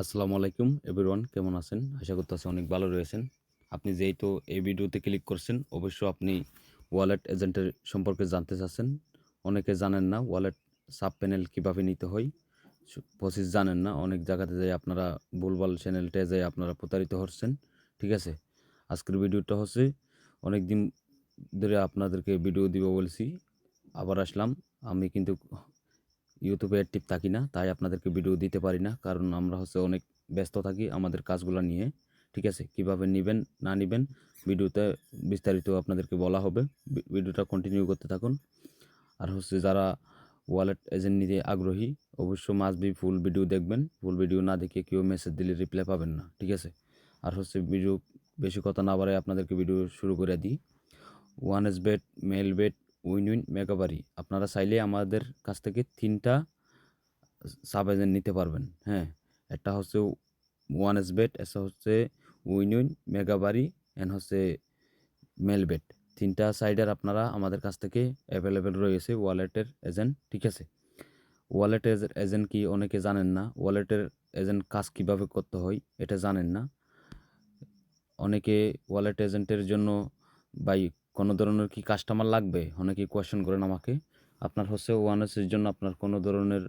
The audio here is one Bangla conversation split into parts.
আসসালামু আলাইকুম এভরিওয়ান কেমন আছেন? আশা করতেছি অনেক ভালো রয়েছেন। আপনি যেহেতু এই ভিডিওতে ক্লিক করছেন অবশ্য আপনি ওয়ালেট এজেন্টের সম্পর্কে জানতে চাচ্ছেন। অনেকে জানেন না ওয়ালেট সাব প্যানেল কীভাবে নিতে হয়। প্রসেস জানেন না, অনেক জায়গাতে যাই আপনারা ভুলভাল চ্যানেলটে যাই আপনারা প্রতারিত হচ্ছেন, ঠিক আছে? আজকের ভিডিওটা হচ্ছে অনেক দিন ধরে আপনাদেরকে ভিডিও দিব বলছি, আবার আসলাম। আমি কিন্তু ইউটিউবে অ্যাক্টিভ থাকি না, তাই আপনাদেরকে ভিডিও দিতে পারি না। কারণ আমরা হচ্ছে অনেক ব্যস্ত থাকি আমাদের কাজগুলো নিয়ে, ঠিক আছে? কীভাবে নেবেন, না নেবেন ভিডিওতে বিস্তারিত আপনাদেরকে বলা হবে। ভিডিওটা কন্টিনিউ করতে থাকুন। আর হচ্ছে যারা ওয়ালেট এজেন্ট নিতে আগ্রহী অবশ্য মাস্ট বি ফুল ভিডিও দেখবেন। ফুল ভিডিও না দেখে কেউ মেসেজ দিলে রিপ্লাই পাবেন না, ঠিক আছে? আর হচ্ছে ভিডিও বেশি কথা না বাড়ায় আপনাদেরকে ভিডিও শুরু করে দিই। One x bet Melbet win win Megapari আপনারা চাইলে আমাদের কাছ থেকে তিনটা সাব এজেন্ট নিতে পারবেন হ্যাঁ। একটা হচ্ছে ওয়ান এস বেড একটা হচ্ছে উইন উইন মেগাবারি অ্যান্ড হচ্ছে মেল বেড তিনটা সাইডের আপনারা আমাদের কাছ থেকে অ্যাভেলেবেল রয়েছে ওয়ালেটের এজেন্ট ঠিক আছে? ওয়ালেটের এজেন্ট কি অনেকে জানেন না? ওয়ালেটের এজেন্ট কাজ কীভাবে করতে হয়, এটা জানেন না? অনেকে ওয়ালেট এজেন্টের জন্য বাই কোনো ধরনের কি কাস্টমার লাগবে? অনেকে কোয়েশ্চেন করেন আমাকে। আপনার হচ্ছে ওয়ানেসের জন্য আপনার কোনো ধরনের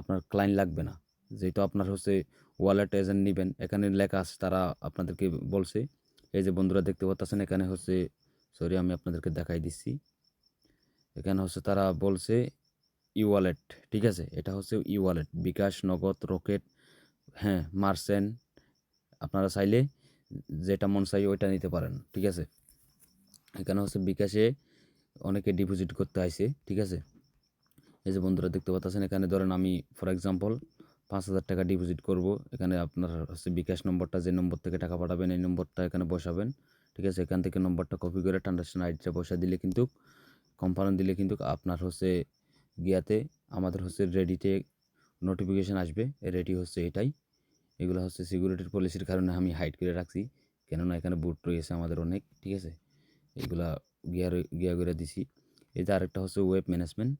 আপনার ক্লায়েন্ট লাগবে না। যেহেতু আপনার হচ্ছে ওয়ালেট এজেন্ট নেবেন, এখানে লেখা আছে, তারা আপনাদেরকে বলছে। এই যে বন্ধুরা দেখতে পাচ্ছেন, এখানে হচ্ছে সরি আমি আপনাদেরকে দেখাই দিচ্ছি। এখানে হচ্ছে তারা বলছে ই ওয়ালেট ঠিক আছে? এটা হচ্ছে ই ওয়ালেট বিকাশ, নগদ, রকেট হ্যাঁ মার্সেন্ট, আপনারা চাইলে যেটা মন চাই ওইটা নিতে পারেন, ঠিক আছে? এখানে হচ্ছে বিকাশে অনেকে ডিপোজিট করতে আসে ঠিক আছে? এই যে বন্ধুরা দেখতে পাচ্ছেন, এখানে ধরেন আমি ফর এক্সাম্পল পাঁচ হাজার টাকা ডিপোজিট করব। এখানে আপনার হচ্ছে বিকাশ নম্বরটা, যে নম্বর থেকে টাকা পাঠাবেন, এই নম্বরটা এখানে বসাবেন, ঠিক আছে? এখান থেকে নম্বরটা কপি করে ট্রানজাকশন আইডিটা বসা দিলে কিন্তু কম্পাউন্ড দিলে কিন্তু আপনার হচ্ছে গিয়াতে আমাদের হচ্ছে রেডিতে নোটিফিকেশান আসবে। রেডি হচ্ছে এটাই। এগুলো হচ্ছে সিকিউরিটির পলিসির কারণে আমি হাইড করে রাখছি। কেননা এখানে বুট রয়েছে আমাদের অনেক, ঠিক আছে? এগুলা গিয়ার গিয়া করে দিছি। এই যে আরেকটা হচ্ছে ওয়েব ম্যানেজমেন্ট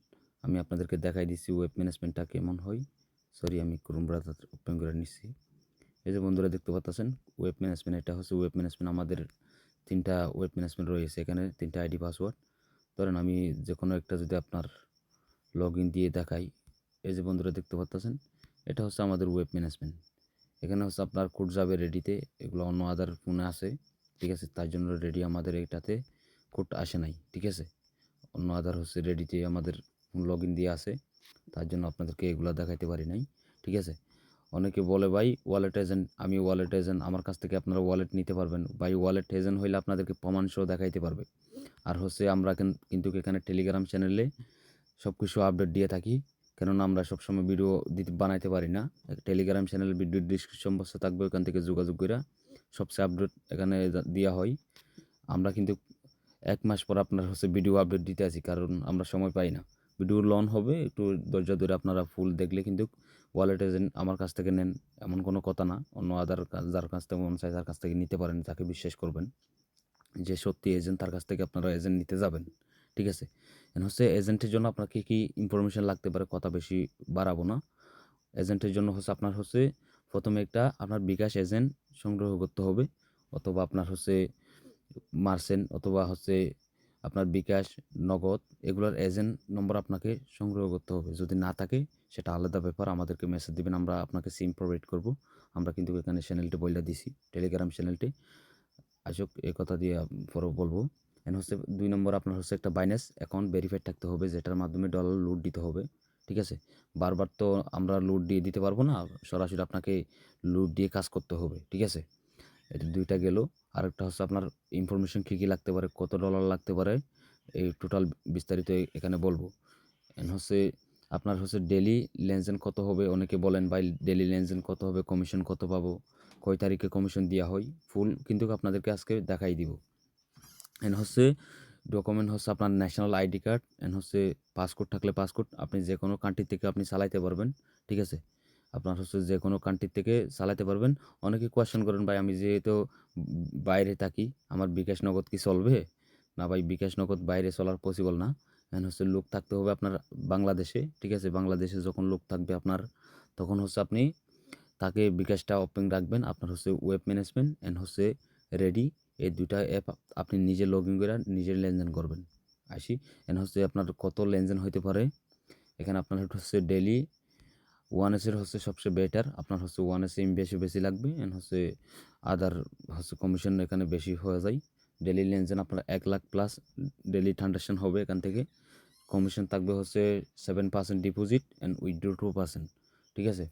আমি আপনাদেরকে দেখাই দিচ্ছি ওয়েব ম্যানেজমেন্টটা কেমন হয়। সরি আমি ক্রোম ব্রাউজার ওপেন করে নিচ্ছি এই যে বন্ধুরা দেখতে পাচ্ছেন ওয়েব ম্যানেজমেন্ট এটা হচ্ছে ওয়েব ম্যানেজমেন্ট আমাদের তিনটা ওয়েব ম্যানেজমেন্ট রয়েছে এখানে, তিনটা আইডি পাসওয়ার্ড ধরেন আমি যে কোনো একটা যদি আপনার লগ ইন দিয়ে দেখাই, এই যে বন্ধুরা দেখতে পাচ্ছেন, এটা হচ্ছে আমাদের ওয়েব ম্যানেজমেন্ট এখানে হচ্ছে আপনার কোড যাবে রেডিতে এগুলো অন্য আদার ফোনে আছে। ঠিক আছে? তার জন্য রেডি আমাদের এটাতে কোড আসে নাই, ঠিক আছে? অন্য আদার হচ্ছে রেডিতে আমাদের লগ ইন দিয়ে আসে। তার জন্য আপনাদেরকে এগুলো দেখাইতে পারি নাই, ঠিক আছে? অনেকে বলে, ভাই ওয়ালেট এজেন্ট আমি ওয়ালেট এজেন্ট আমার কাছ থেকে আপনারা ওয়ালেট নিতে পারবেন। ভাই ওয়ালেট এজেন্ট হইলে আপনাদেরকে প্রমাণ সহ দেখাইতে পারবে। আর হচ্ছে আমরা কিন- কিন্তু এখানে টেলিগ্রাম চ্যানেলে সব কিছু আপডেট দিয়ে থাকি, কেননা আমরা সবসময় ভিডিও দিতে, বানাইতে পারি না। টেলিগ্রাম চ্যানেলে ভিডিও ডিসক্রিপশন বক্সে থাকবে, ওখান থেকে যোগাযোগ করে সবচেয়ে আপডেট এখানে দেওয়া হয়। আমরা কিন্তু এক মাস পর আপনার হচ্ছে ভিডিও আপডেট দিতে আছি, কারণ আমরা সময় পাই না। ভিডিও লন হবে, একটু দরজা ধরে আপনারা ফুল দেখলে কিন্তু ওয়ালেট এজেন্ট আমার কাছ থেকে নেন, এমন কোনো কথা না। অন্য আদার যার কাছ থেকে মন চায় তার কাছ থেকে নিতে পারেন তাকে বিশ্বাস করবেন। যে সত্যি এজেন্ট তার কাছ থেকে আপনারা এজেন্ট নিতে যাবেন, ঠিক আছে? এখন হচ্ছে এজেন্টের জন্য আপনার কী কী ইনফরমেশান লাগতে পারে, কথা বেশি বাড়াবো না। এজেন্টের জন্য হচ্ছে আপনার হচ্ছে প্রথমে একটা আপনার বিকাশ এজেন্ট সংগ্রহ করতে হবে, অথবা আপনার হচ্ছে মার্সেন্ট অথবা হচ্ছে আপনার বিকাশ, নগদ, এগুলোর এজেন্ট নম্বর আপনাকে সংগ্রহ করতে হবে। যদি না থাকে, সেটা আলাদা ব্যাপার, আমাদেরকে মেসেজ দিবেন, আমরা আপনাকে সিম প্রোভাইড করব। আমরা কিন্তু এখানে চ্যানেলটি বইলা দিছি টেলিগ্রাম চ্যানেলটি আসুক এই কথা দিয়ে পরে বলব। এন হচ্ছে দুই নম্বর আপনার হচ্ছে একটা বাইন্যান্স অ্যাকাউন্ট ভেরিফাইড থাকতে হবে, যেটার মাধ্যমে ডলার লোড দিতে হবে। ঠিক আছে? বারবার তো আমরা লুট দিয়ে দিতে পারব না সরাসরি আপনাকে লুট দিয়ে কাজ করতে হবে, ঠিক আছে? এটা দুইটা গেল, আরেকটা হচ্ছে আপনার ইনফরমেশন কী কী লাগতে পারে, কত ডলার লাগতে পারে, এই টোটাল বিস্তারিত এখানে বলব। এন হচ্ছে আপনার হচ্ছে ডেলি লেনদেন কত হবে, অনেকে বলেন ভাই ডেলি লেনদেন কত হবে কমিশন কত পাবো, কয় তারিখে কমিশন দেওয়া হয় ফুল কিন্তু আপনাদেরকে আজকে দেখাই দিব। এন হচ্ছে ডকুমেন্ট হচ্ছে আপনার ন্যাশনাল আইডি কার্ড এন হচ্ছে পাসপোর্ট থাকলে পাসপোর্ট আপনি যে কোনো কান্ট্রি থেকে আপনি চালাইতে পারবেন, ঠিক আছে? আপনার হচ্ছে যে কোনো কান্ট্রি থেকে চালাতে পারবেন। অনেকে কোয়েশ্চেন করেন, ভাই, আমি যেহেতু বাইরে থাকি, আমার বিকাশ নগদ কি চলবে? না ভাই, বিকাশ নগদ বাইরে চলার পসিবল না। এন হচ্ছে লোক থাকতে হবে আপনার বাংলাদেশে, ঠিক আছে? বাংলাদেশে যখন লোক থাকবে আপনার, তখন হচ্ছে আপনি তাকে বিকাশটা ওপেন রাখবেন, আপনার হচ্ছে ওয়েব ম্যানেজমেন্ট অ্যান্ড হচ্ছে রেডি এই দুটা অ্যাপ আপনি নিজে লগ ইন করে নিজের লেনদেন করবেন। আসি এন হচ্ছে আপনার কত লেনদেন হতে পারে? এখানে আপনার হচ্ছে ডেলি ওয়ান এসের হচ্ছে সবচেয়ে বেটার আপনার হচ্ছে ওয়ান এস এম বেশি বেশি লাগবে এন্ড হচ্ছে আদার হচ্ছে কমিশন এখানে বেশি হয়ে যায়। ডেলি লেনদেন আপনার এক লাখ প্লাস ডেলি ট্রানজাকশন হবে এখান থেকে। কমিশন থাকবে হচ্ছে seven percent deposit and withdraw two percent ঠিক আছে?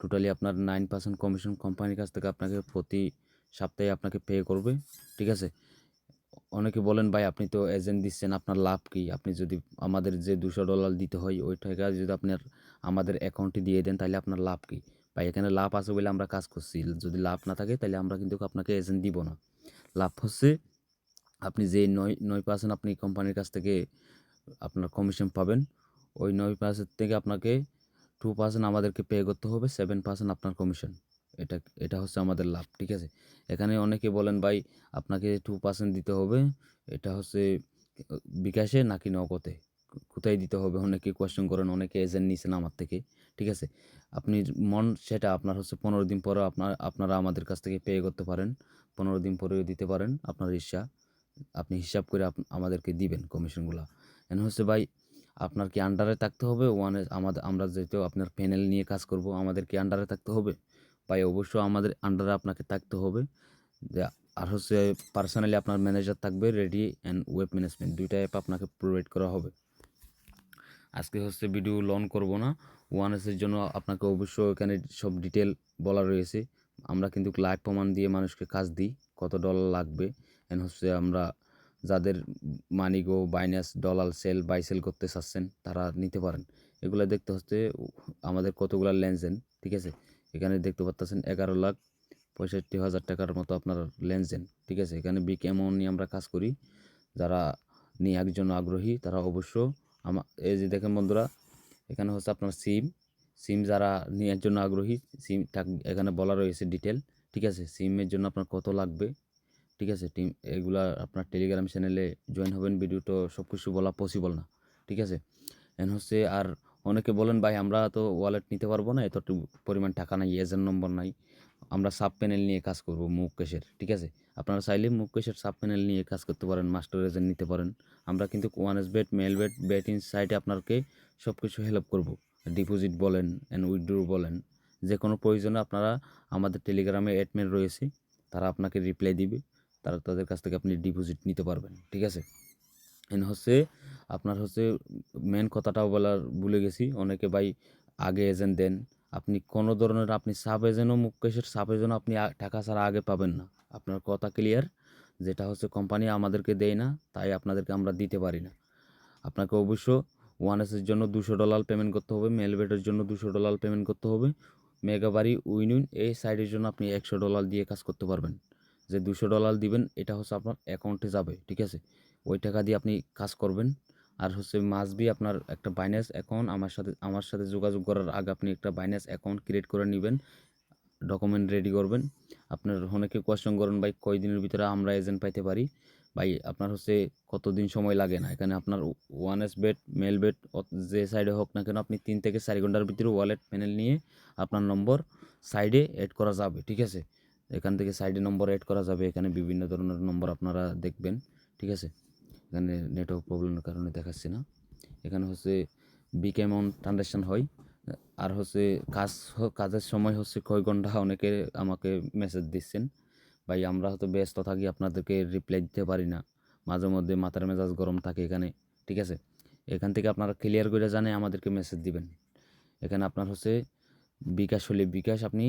টোটালি আপনার নাইন পার্সেন্ট কমিশন কোম্পানির কাছ থেকে আপনাকে প্রতি সপ্তাহে আপনাকে পে করবে, ঠিক আছে? অনেকে বলেন, ভাই, আপনি তো এজেন্ট দিচ্ছেন, আপনার লাভ কি? আপনি যদি আমাদের যে দুশো ডলার দিতে হয়, ওই টাকা যদি আপনার আমাদের অ্যাকাউন্টে দিয়ে দেন, তাহলে আপনার লাভ কি? ভাই, এখানে লাভ আছে বলে আমরা কাজ করছি। যদি লাভ না থাকে, তাহলে আমরা কিন্তু আপনাকে এজেন্ট দিব না। লাভ হচ্ছে, আপনি যে নয় নয় পার্সেন্ট আপনি কোম্পানির কাছ থেকে আপনার কমিশন পাবেন, ওই নয় পার্সেন্ট থেকে আপনাকে টু পার্সেন্ট আমাদেরকে পে করতে হবে সেভেন পার্সেন্ট আপনার কমিশন এটা এটা হচ্ছে আমাদের লাভ, ঠিক আছে? এখানে অনেকে বলেন, ভাই, আপনাকে টু পার্সেন্ট দিতে হবে, এটা হচ্ছে, বিকাশে নাকি নগদে? কোথায় দিতে হবে? অনেকে কোয়েশ্চেন করেন, অনেকে এজেন্ট নিয়েছেন আমার থেকে, ঠিক আছে? আপনি মন, সেটা আপনার হচ্ছে পনেরো দিন পরে আপনার, আপনারা আমাদের কাছ থেকে পে করতে পারেন, পনেরো দিন পরেও দিতে পারেন আপনার ইচ্ছা আপনি হিসাব করে আমাদেরকে দিবেন কমিশনগুলো। এন হচ্ছে, ভাই, আপনার কি আন্ডারে থাকতে হবে? ওয়ানে আমাদের, আমরা যেহেতু আপনার প্যানেল নিয়ে কাজ করব, আমাদের কি আন্ডারে থাকতে হবে? ভাই অবশ্যই আমাদের আন্ডারে আপনাকে থাকতে হবে। আর হচ্ছে পার্সোনালি আপনার ম্যানেজার থাকবে রেডি অ্যান্ড ওয়েব ম্যানেজমেন্ট দুইটা অ্যাপ আপনাকে প্রোভাইড করা হবে। আজকে হচ্ছে ভিডিও লন করব না। ওয়ান এসের জন্য আপনাকে অবশ্যই এখানে সব ডিটেল বলা রয়েছে। আমরা কিন্তু লাইভ প্রমাণ দিয়ে মানুষকে কাজ দিই, কত ডলার লাগবে। এন্ড হচ্ছে আমরা যাদের MoneyGo Binance dollar sell buy sell করতে চাচ্ছেন, তারা নিতে পারেন। এগুলো দেখতে হচ্ছে আমাদের কতগুলো লেনদেন, ঠিক আছে? এখানে দেখতে পাচ্ছেন এগারো লাখ পঁয়ষট্টি হাজার টাকার মতো আপনার লেনদেন, ঠিক আছে? এখানে বিগ অ্যামাউন্ট নিয়ে আমরা কাজ করি। যারা নিয়ে একজন আগ্রহী, তারা অবশ্য আমা, এই যে দেখেন বন্ধুরা, এখানে হচ্ছে আপনার সিম সিম যারা নেওয়ার জন্য আগ্রহী সিম এখানে বলা রয়েছে ডিটেল ঠিক আছে? সিমের জন্য আপনার কত লাগবে, ঠিক আছে? টিম, এগুলা আপনার টেলিগ্রাম চ্যানেলে জয়েন হবেন ভিডিও তো সব কিছু বলা পসিবল না, ঠিক আছে? এন হচ্ছে আর অনেকে বলেন, ভাই, আমরা তো ওয়ালেট নিতে পারব না, এতটুকু পরিমাণ টাকা নাই এজেন্ট নম্বর নাই। আমরা সাব প্যানেল নিয়ে কাজ করব মুকেশের ঠিক আছে? আপনারা চাইলে মুকেশের সাব প্যানেল নিয়ে কাজ করতে পারেন মাস্টার এজেন্ট নিতে পারেন। আমরা কিন্তু one x bet Melbet betting সাইটে আপনাকে সব কিছু হেল্প করব। ডিপোজিট বলেন অ্যান্ড উইথড্র বলেন। যে কোনো প্রয়োজনে আপনারা আমাদের টেলিগ্রামে অ্যাডমেন রয়েছে, তারা আপনাকে রিপ্লাই দিবে। তারা তাদের কাছ থেকে আপনি ডিপোজিট নিতে পারবেন, ঠিক আছে? এন হচ্ছে আপনার হচ্ছে মেন কথাটাও বলার ভুলে গেছি। অনেকে ভাই আগে এজেন্ট দেন, আপনি কোনো ধরনের আপনি সাব এজেন্টও মুকেশের সাব এজেন্ট আপনি টাকা ছাড়া আগে পাবেন না। আপনার কথা ক্লিয়ার যেটা হচ্ছে কোম্পানি আমাদেরকে দেয় না, তাই আপনাদেরকে আমরা দিতে পারি না। আপনাকে অবশ্য ওয়ান এসের জন্য দুশো ডলার পেমেন্ট করতে হবে মেলবেটের জন্য দুশো ডলার পেমেন্ট করতে হবে। মেগাবারি উইনুইন এই সাইডের জন্য আপনি একশো ডলার দিয়ে কাজ করতে পারবেন। যে দুশো ডলার দিবেন, এটা হচ্ছে আপনার অ্যাকাউন্টে যাবে, ঠিক আছে? ওই টাকা দিয়ে আপনি কাজ করবেন। আর হচ্ছে মাসবি আপনার একটা বাইন্যান্স অ্যাকাউন্ট আমার সাথে আমার সাথে যোগাযোগ করার আগে আপনি একটা বাইন্যান্স অ্যাকাউন্ট ক্রিয়েট করে নেবেন ডকুমেন্ট রেডি করবেন। আপনার অনেকে কোয়েশ্চেন করেন, ভাই কয় দিনের ভিতরে আমরা এজেন্ট পাইতে পারি? ভাই, আপনার হচ্ছে কতদিন সময় লাগে না। এখানে আপনার one x bet Melbet যে সাইডে হোক না কেন, আপনি তিন থেকে চার ঘণ্টার ভিতরে ওয়ালেট প্যানেল নিয়ে আপনার নম্বর সাইডে অ্যাড করা যাবে, ঠিক আছে? এখান থেকে সাইডে নম্বর অ্যাড করা যাবে। এখানে বিভিন্ন ধরনের নম্বর আপনারা দেখবেন, ঠিক আছে? এখানে নেটওয়ার্ক প্রবলেমের কারণে দেখাচ্ছে না। এখানে হচ্ছে বিগ অ্যামাউন্ট ট্রানজ্যাকশন হয়। আর হচ্ছে কাজ কাজের সময় হচ্ছে কয় ঘণ্টা অনেকে আমাকে মেসেজ দিচ্ছেন। ভাই, আমরা হয়তো ব্যস্ত থাকি, আপনাদেরকে রিপ্লাই দিতে পারি না। মাঝে মধ্যে মাথার মেজাজ গরম থাকে এখানে, ঠিক আছে? এখান থেকে আপনারা ক্লিয়ার করে জানে আমাদেরকে মেসেজ দিবেন। এখানে আপনার হচ্ছে বিকাশ হলে বিকাশ, আপনি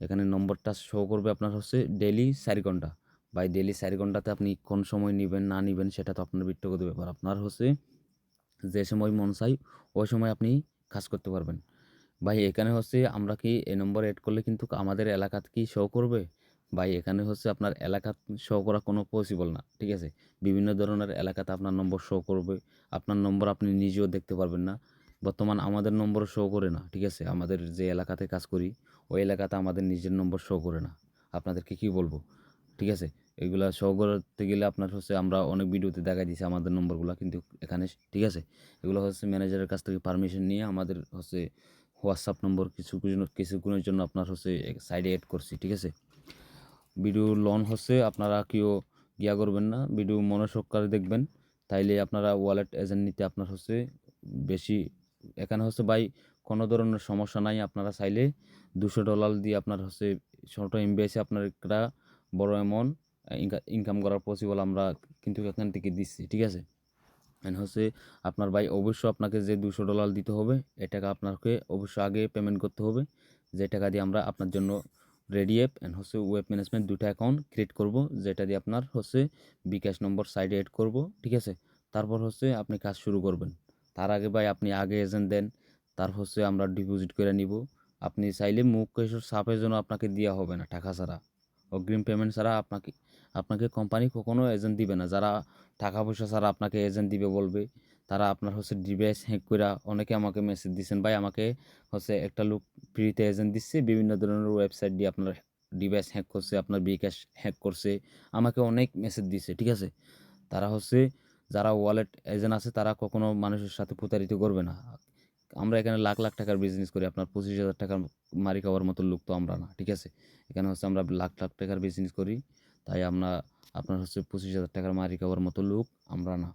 এখানে নম্বরটা শো করবে আপনার হচ্ছে ডেলি চার ঘণ্টা। বাই ডেলি চার ঘন্টাতে আপনি কোন সময় নেবেন, না নেবেন, সেটা তো আপনার ব্যক্তিগত ব্যাপার। আপনার হচ্ছে যে সময় মন চাই, ওই সময় আপনি কাজ করতে পারবেন। ভাই, এখানে হচ্ছে আমরা কি এই নম্বর এড করলে কিন্তু আমাদের এলাকাতে কি শো করবে? ভাই, এখানে হচ্ছে আপনার এলাকা শো করা কোনো পসিবল না, ঠিক আছে? বিভিন্ন ধরনের এলাকাতে আপনার নম্বর শো করবে, আপনার নম্বর আপনি নিজেও দেখতে পারবেন না। বর্তমান আমাদের নম্বর শো করে না, ঠিক আছে? আমাদের যে এলাকাতে কাজ করি, ওই এলাকাতে আমাদের নিজের নম্বর শো করে না। আপনাদেরকে কি বলব? ঠিক আছে? এগুলা শো করতে গেলে আপনার হচ্ছে আমরা অনেক ভিডিওতে দেখা দিয়েছি আমাদের নম্বরগুলো কিন্তু এখানে ঠিক আছে? এগুলো হচ্ছে ম্যানেজারের কাছ থেকে পারমিশন নিয়ে আমাদের হচ্ছে হোয়াটসঅ্যাপ নম্বর কিছু কিছু- কিছুক্ষণের জন্য আপনার হচ্ছে সাইডে অ্যাড করছি, ঠিক আছে? ভিডিও লন হচ্ছে, আপনারা কেউ গিয়া করবেন না ভিডিও মনোসহকারে দেখবেন। তাইলে আপনারা ওয়ালেট এজেন্ট নিতে আপনার হচ্ছে বেশি, এখানে হচ্ছে ভাই কোনো ধরনের সমস্যা নাই, আপনারা চাইলে দুশো ডলার দিয়ে আপনার হচ্ছে ছোটো এমবিআইসে আপনার একটা বড় অ্যামাউন্ট ইনকাম করার পসিবল আমরা কিন্তু এখান থেকে দিচ্ছি, ঠিক আছে? অ্যান্ড হচ্ছে আপনার ভাই অবশ্যই আপনাকে যে দুশো ডলার দিতে হবে, এ টাকা আপনাকে অবশ্যই আগে পেমেন্ট করতে হবে। যে টাকা দিয়ে আমরা আপনার জন্য রেডি অ্যাপ অ্যান্ড হচ্ছে ওয়েব ম্যানেজমেন্ট দুটো অ্যাকাউন্ট ক্রিয়েট করব, যেটা দিয়ে আপনার হচ্ছে বিকাশ নম্বর সাইডে এড করব, ঠিক আছে? তারপর হচ্ছে আপনি কাজ শুরু করবেন। তার আগে ভাই আপনি আগে এজেন্ট দেন, তার হচ্ছে আমরা ডিপোজিট করে নিব। আপনি চাইলে মুখ কেশর সাপের জন্য আপনাকে দেওয়া হবে না, টাকা ছাড়া। অগ্রিম পেমেন্ট ছাড়া আপনাকে আপনাকে কোম্পানি কখনো এজেন্ট দিবে না। যারা টাকা পয়সা ছাড়া আপনাকে এজেন্ট দিবে বলবে, তারা আপনার হচ্ছে ডিভাইস হ্যাক করে অনেকে আমাকে মেসেজ দিচ্ছেন ভাই, আমাকে হচ্ছে একটা লোক ফ্রিতে এজেন্ট দিচ্ছে, বিভিন্ন ধরনের ওয়েবসাইট দিয়ে আপনার ডিভাইস হ্যাক করছে, আপনার বিকাশ হ্যাক করছে, আমাকে অনেক মেসেজ দিচ্ছে ঠিক আছে? তারা হচ্ছে, যারা ওয়ালেট এজেন্ট আছে, তারা কখনো মানুষের সাথে প্রতারিত করবে না। আমরা এখানে লাখ লাখ টাকার বিজনেস করি, আপনার পঁচিশ হাজার টাকার মারি খাওয়ার মতো লোক তো আমরা না, ঠিক আছে? এখানে হচ্ছে আমরা লাখ লাখ টাকার বিজনেস করি, তাই আমরা, আপনার হচ্ছে পঁচিশ হাজার টাকার মারি খাওয়ার মতো লোক আমরা না।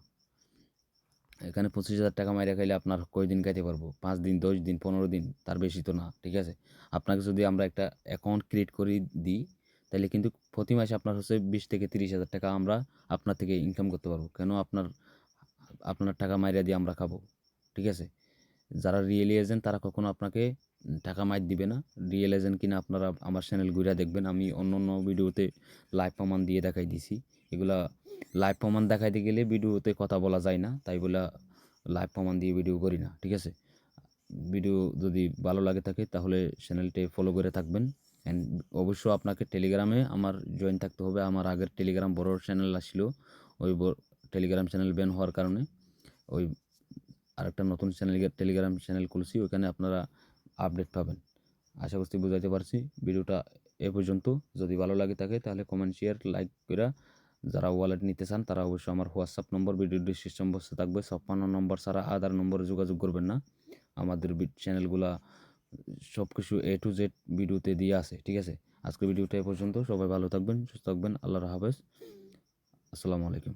এখানে পঁচিশ হাজার টাকা মাইরা খাইলে আপনার কয়দিন খাইতে পারব? পাঁচ দিন, দশ দিন, পনেরো দিন, তার বেশি তো না, ঠিক আছে? আপনাকে যদি আমরা একটা অ্যাকাউন্ট ক্রিয়েট করে দিই তাহলে কিন্তু প্রতি মাসে আপনার হচ্ছে বিশ থেকে তিরিশ হাজার টাকা আমরা আপনার থেকে ইনকাম করতে পারব। কেন? আপনার আপনার টাকা মাইরা দিয়ে আমরা খাব, ঠিক আছে? যারা রিয়েল এজেন্ট তারা কখনো আপনাকে টাকা মাইর দিবে না। রিয়েল এজেন্ট কিনা আপনারা আমার চ্যানেল ঘুরে দেখবেন। আমি অন্য অন্য ভিডিওতে লাইভ প্রমাণ দিয়ে দেখাই দিছি। এগুলা লাইভ প্রমাণ দেখাইতে গেলে ভিডিওতে কথা বলা যায় না, তাই বলে লাইভ প্রমাণ দিয়ে ভিডিও করি না, ঠিক আছে? ভিডিও যদি ভালো লাগে থাকে তাহলে চ্যানেলটি ফলো করে থাকবেন। অ্যান্ড অবশ্য আপনাকে টেলিগ্রামে আমার জয়েন থাকতে হবে। আমার আগের টেলিগ্রাম বড় চ্যানেল আসছিল। ওই টেলিগ্রাম চ্যানেল ব্যান হওয়ার কারণে। ওই আরেকটা নতুন চ্যানেল টেলিগ্রাম চ্যানেল খুলছি ওখানে আপনারা আপডেট পাবেন। আশা করছি বুঝাইতে পারছি ভিডিওটা এ পর্যন্ত। যদি ভালো লাগে থাকে, তাহলে কমেন্ট শেয়ার লাইক করে যারা ওয়ালেট নিতে চান, তারা অবশ্যই আমার হোয়াটসঅ্যাপ নম্বর ভিডিও ডিসক্রিপশন বক্সে থাকবে। ছাপ্পান্ন নম্বর ছাড়া আধার নম্বরে যোগাযোগ করবেন না। আমাদের চ্যানেলগুলা সব কিছু এ টু জেড ভিডিওতে দিয়ে আছে, ঠিক আছে? আজকের ভিডিওটা এ পর্যন্ত। সবাই ভালো থাকবেন, সুস্থ থাকবেন। আল্লাহর হাফেজ। আসসালামু আলাইকুম।